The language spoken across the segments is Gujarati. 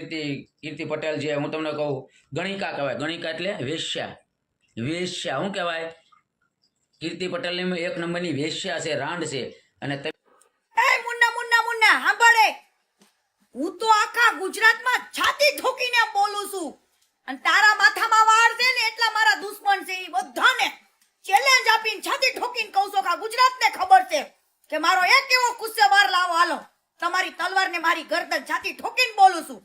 કીર્તિ કીર્તિ પટેલ છે હું તમને કહું, ગણિકા કહેવાય. ગણિકા એટલે વેશ્યા. વેશ્યા, શું કહેવાય? કીર્તિ પટેલની એક નંબરની વેશ્યા છે, રાંડ છે. અને મુન્ના મુન્ના મુન્ના, સાંભળે? હું તો આખા ગુજરાતમાં છાતી ઠોકીને બોલું છું. અને તારા માથામાં વાળ છે ને, એટલા મારા દુશ્મન છે એ બધાને. ચેલેન્જ આપીને છાતી ઠોકીને કહું છું કે ગુજરાતને ખબર છે કે મારો એક એવો ગુસ્સે વાર લાવો. હાલો, તમારી તલવારને મારી ગરદન છાતી ઠોકીને બોલું છું.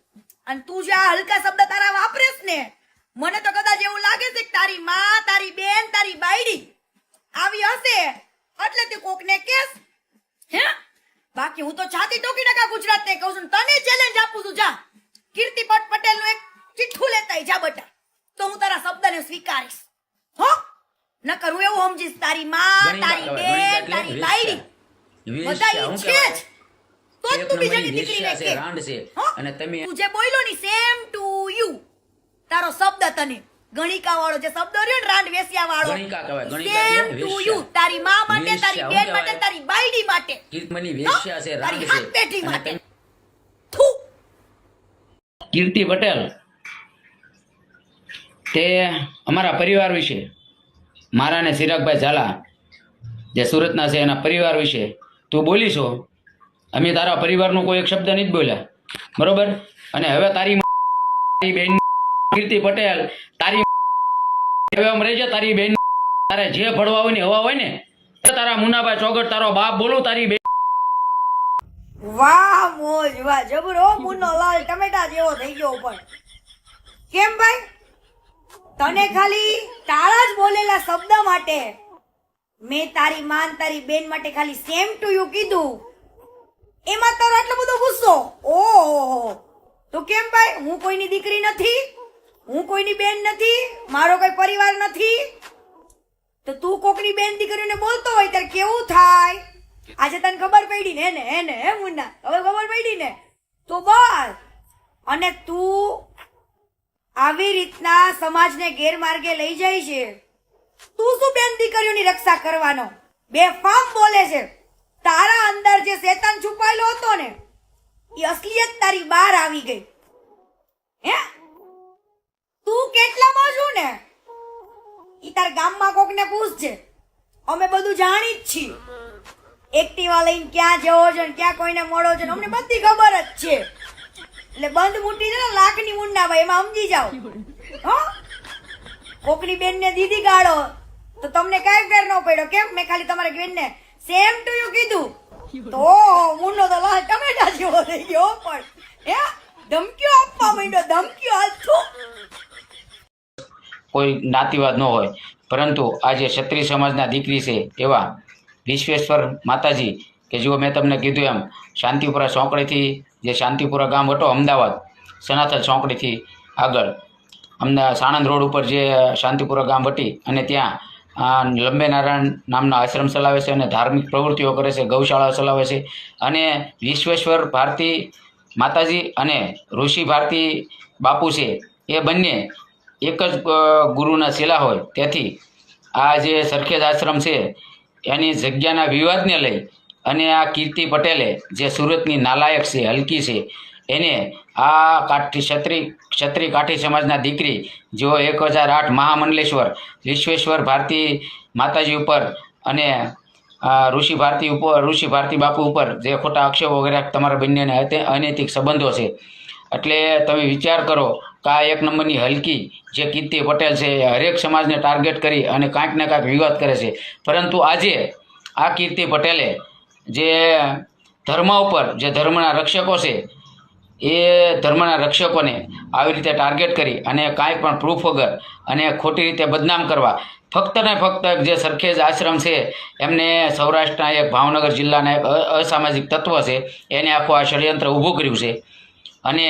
અને તું જે આ હલકા શબ્દ તારા વાપરેસ ને મને તો કદાચ એવું લાગે છે કે તારી માં તારી બેન તારી બાયડી આવી હશે. એટલે તું કોકને કેસ હે? બાકી હું તો છાતી ટોકી નાખા ગુજરાત ને કહું છું તને ચેલેન્જ આપું છું. જા. કીર્તિ પટ પટેલનું એક ચિઠ્ઠું લેતા જા બટા. તો હું તારા શબ્દને સ્વીકારીશ. હો? નકર હું એવું સમજીશ તારી માં તારી બેન તારી બાયડી. બધા ઈ છે જ. તો તું બીજાની દીકરી વેશ્યા કે. રાંડ છે? અને તમે તું જે બોલ્યો ની સેમ ટુ યુ તારો શબ્દ તને. ગણિકા વાળો જે શબ્દ રહ્યો ને રાંડ વેશ્યા વાળો ગણિકા કહેવાય, ગણિકા સેમ ટુ યુ તારી માં માટે તારી બેન માટે તારી બાયડી માટે. કીર્તિમની વેશ્યા છે રાંડ છે પેઢી માટે. થુ. કીર્તિ પટેલ તે અમારા પરિવાર વિશે મારા ને સિરાગભાઈ ઝાલા જે સુરતના છે એના પરિવાર વિશે તું બોલીશો અમે તારા પરિવારનો કોઈ એક શબ્દ નહીં જ બોલ્યા. બરોબર? અને હવે તારી બેન કીર્તિ પટેલ, તારી હવે આમ રહેજે, તારી બેન તારે જે ફળવા હોય ને હવા હોય ને તારા મુનાભાઈ ચોગટ, તારો બાપ બોલું, તારી બેન વાહ, મોજ, વાહ, જબર ઓ મુન્નો લાલ ટમેટા જેવો થઈ ગયો પણ કેમ ભાઈ? તને ખાલી તારા જ બોલેલા શબ્દ માટે મેં તારી માન, તારી બેન માટે ખાલી સેમ ટુ યુ કીધું. એમાં તારો આટલો બધો ગુસ્સો? ઓહો. તો કેમ ભાઈ? હું કોઈની દીકરી નથી, હું કોઈની બેન નથી, મારો કોઈ પરિવાર નથી. તો તું કોકની બેન દીકરીને બોલતો હોય ત્યારે કેવું થાય? આજે તને ખબર પડી ને, એને એને, હે મુન્ના? હવે ખબર પડી ને? તો બસ અને તું આવી રીતના સમાજને ગેરમાર્ગે લઈ જાય છે. તું શું બેન દીકરીઓની રક્ષા કરવાનો? બે ફામ બોલે છે. તારા અંદર જે શેતાન છુપાયેલો હતો ને, એ અસલિયત તારી બહાર આવી ગઈ. હે? તું કેટલામાં છું ને? એ તાર ગામમાં કોકને પૂછજે. અમે બધું જાણી જ છીએ. એક્ટિવા લઈને ક્યાં જવો છે ક્યાં કોઈને મળો છે અમને બધી ખબર જ છે. એટલે બંધ મૂટી છે ને લાખની મુંડા ભાઈ, એમાં સમજી જાઓ. હો? કોકની બેનને દીદી ગાળો તો તમને કાંઈ ફેર ન પડ્યો. કેમ? મેં ખાલી તમારી બેનને સેમ ટુ યુ કીધું. તો મુન્નો તો લાલ ટમેટા જેવો થઈ ગયો પણ હે? ધમકીઓ આપવા માંડ્યો ધમકીઓ હાલ છું કોઈ જ્ઞાતિવાદ ન હોય. પરંતુ આજે ક્ષત્રિય સમાજના દીકરી છે એવા વિશ્વેશ્વર માતાજી કે જુઓ મેં તમને કીધું એમ શાંતિપુરા ચોકડીથી જે શાંતિપુરા ગામ હતો અમદાવાદ સનાતન ચોકડીથી આગળ. અમદાવાદ સાણંદ રોડ ઉપર જે શાંતિપુરા ગામ હતી અને ત્યાં આ લંબે નારાયણ નામના આશ્રમ ચલાવે છે અને ધાર્મિક પ્રવૃત્તિઓ કરે છે ગૌશાળા ચલાવે છે અને વિશ્વેશ્વર ભારતી માતાજી અને ઋષિ ભારતી બાપુ છે, એ બંને એક જ ગુરુના શિલા હોય. તેથી આ જે સરખેજ આશ્રમ છે, એની જગ્યાના વિવાદને લઈ અને આ કીર્તિ પટેલે જે સુરતની નાલાયક છે, હલકી છે એને આ કાઠી ક્ષત્રિ, ક્ષત્રિય કાઠી સમાજના દીકરી જેઓ એક હજાર આઠ મહામંડલેશ્વર, વિશ્વેશ્વર ભારતી માતાજી ઉપર અને ઋષિ ભારતી ઉપર ઋષિ ભારતી બાપુ ઉપર જે ખોટા આક્ષેપો વગેરે તમારા બંનેને અનૈતિક સંબંધો છે. એટલે તમે વિચાર કરો કે આ એક નંબરની હલકી જે કીર્તિ પટેલ છે એ હરેક સમાજને ટાર્ગેટ કરી અને કાંઈક ને કાંઈક વિવાદ કરે છે. પરંતુ આજે આ કીર્તિ પટેલે જે ધર્મ ઉપર, જે ધર્મના રક્ષકો છે એ ધર્મના રક્ષકોને આવી રીતે ટાર્ગેટ કરી અને કાંઈ પણ પ્રૂફ વગર અને ખોટી રીતે બદનામ કરવા. ફક્ત ને ફક્ત જે સરખેજ આશ્રમ છે એમને સૌરાષ્ટ્રના એક ભાવનગર જિલ્લાના એક અસામાજિક તત્વ છે એને આખું આ ષડયંત્ર ઊભું કર્યું છે. અને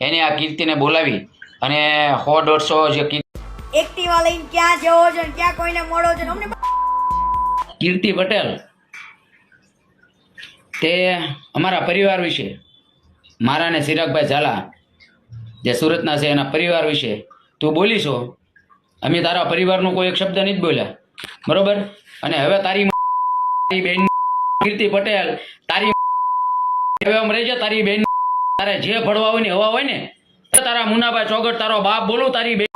એને આ કીર્તિને બોલાવી અને સો દોઢસો જે એક્ટિવા લઈને ક્યાં જવો છે ક્યાં કોઈને મળો છે અમને કીર્તિ પટેલ. તે અમારા પરિવાર વિશે મારા ને સિરાગભાઈ ઝાલા, જે સુરતના છે એના પરિવાર વિશે તું બોલીશો અમે તારા પરિવારનો કોઈ એક શબ્દ નહીં જ બોલ્યા. બરોબર? અને હવે તારી તારી બેન કીર્તિ પટેલ, તારી હવે આમ રહેજે, તારી બેન તારે જે ભળવા હોય ને હવા હોય ને, તારા મુનાભાઈ ચોગટ, તારો બાપ બોલું, તારી બે